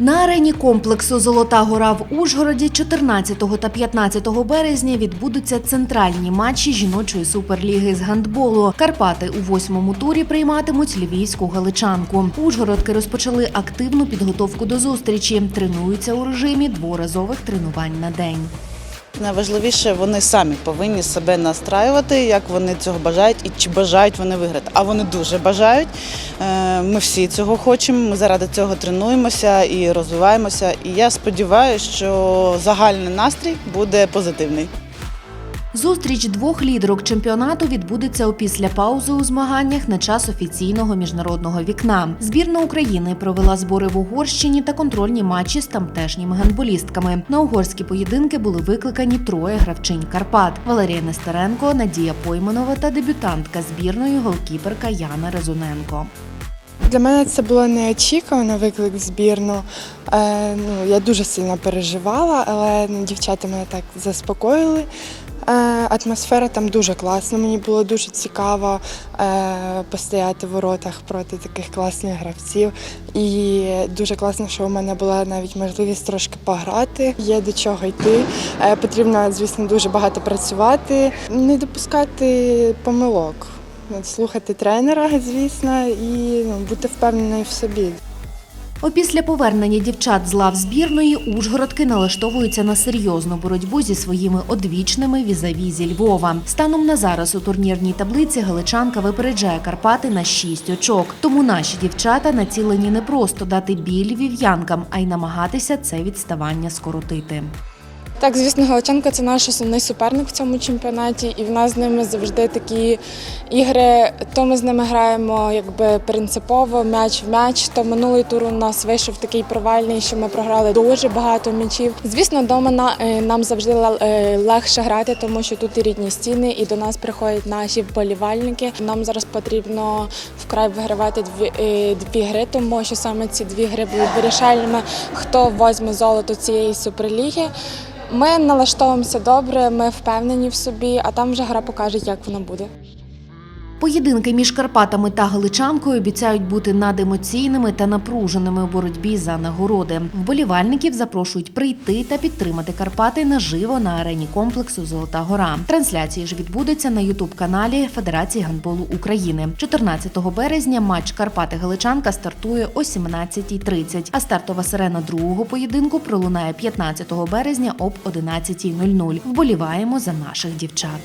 На арені комплексу Золота гора в Ужгороді 14 та 15 березня відбудуться центральні матчі жіночої суперліги з гандболу. Карпати у восьмому турі прийматимуть львівську галичанку. Ужгородки розпочали активну підготовку до зустрічі. Тренуються у режимі дворазових тренувань на день. Найважливіше, вони самі повинні себе настраювати, як вони цього бажають і чи бажають вони виграти. А вони дуже бажають. Е, Ми всі цього хочемо. Ми заради цього тренуємося і розвиваємося. І я сподіваюся, що загальний настрій буде позитивний. Зустріч двох лідерок чемпіонату відбудеться опісля паузи у змаганнях на час офіційного міжнародного вікна. Збірна України провела збори в Угорщині та контрольні матчі з тамтешніми гандболістками. На угорські поєдинки були викликані троє гравчинь Карпат: Валерія Нестеренко, Надія Пойманова та дебютантка збірної голкіперка Яна Резуненко. Для мене це було неочікувано виклик в збірну. Е, ну, я дуже сильно переживала, але ну, дівчата мене так заспокоїли. Атмосфера там дуже класна. Мені було дуже цікаво е, постояти в воротах проти таких класних гравців. І дуже класно, що у мене була навіть можливість трошки пограти. Є до чого йти. Е, потрібно, звісно, дуже багато працювати, не допускати помилок. Слухати тренера, звісно, і ну, бути впевненою в собі. Опісля повернення дівчат з лав збірної Ужгородки налаштовуються на серйозну боротьбу зі своїми одвічними візаві зі Львова. Станом на зараз у турнірній таблиці Галичанка випереджає Карпати на 6 очок. Тому наші дівчата націлені не просто дати біль вів'янкам, а й намагатися це відставання скоротити. Так, звісно, Галиченко це наш основний суперник в цьому чемпіонаті, і в нас з ними завжди такі ігри. То ми з ними граємо якби принципово, м'яч в м'яч. То минулий тур у нас вийшов такий провальний, що ми програли дуже багато м'ячів. Звісно, вдома е, нам завжди е, легше грати, тому що тут і рідні стіни, і до нас приходять наші вболівальники. Нам зараз потрібно вкрай вигравати дві, е, дві гри, тому що саме ці дві гри будуть вирішальними, хто возьме золото цієї суперліги. Ми налаштовуємося добре, ми впевнені в собі, а там вже гра покаже, як воно буде. Поєдинки між Карпатами та Галичанкою обіцяють бути надемоційними та напруженими у боротьбі за нагороди. Вболівальників запрошують прийти та підтримати Карпати наживо на арені комплексу Золота Гора. Трансляції ж відбудеться на ютуб-каналі Федерації гандболу України. 14 березня матч Карпати Галичанка стартує о 17.30, а стартова сирена другого поєдинку пролунає 15 березня об 11.00. Вболіваємо за наших дівчат.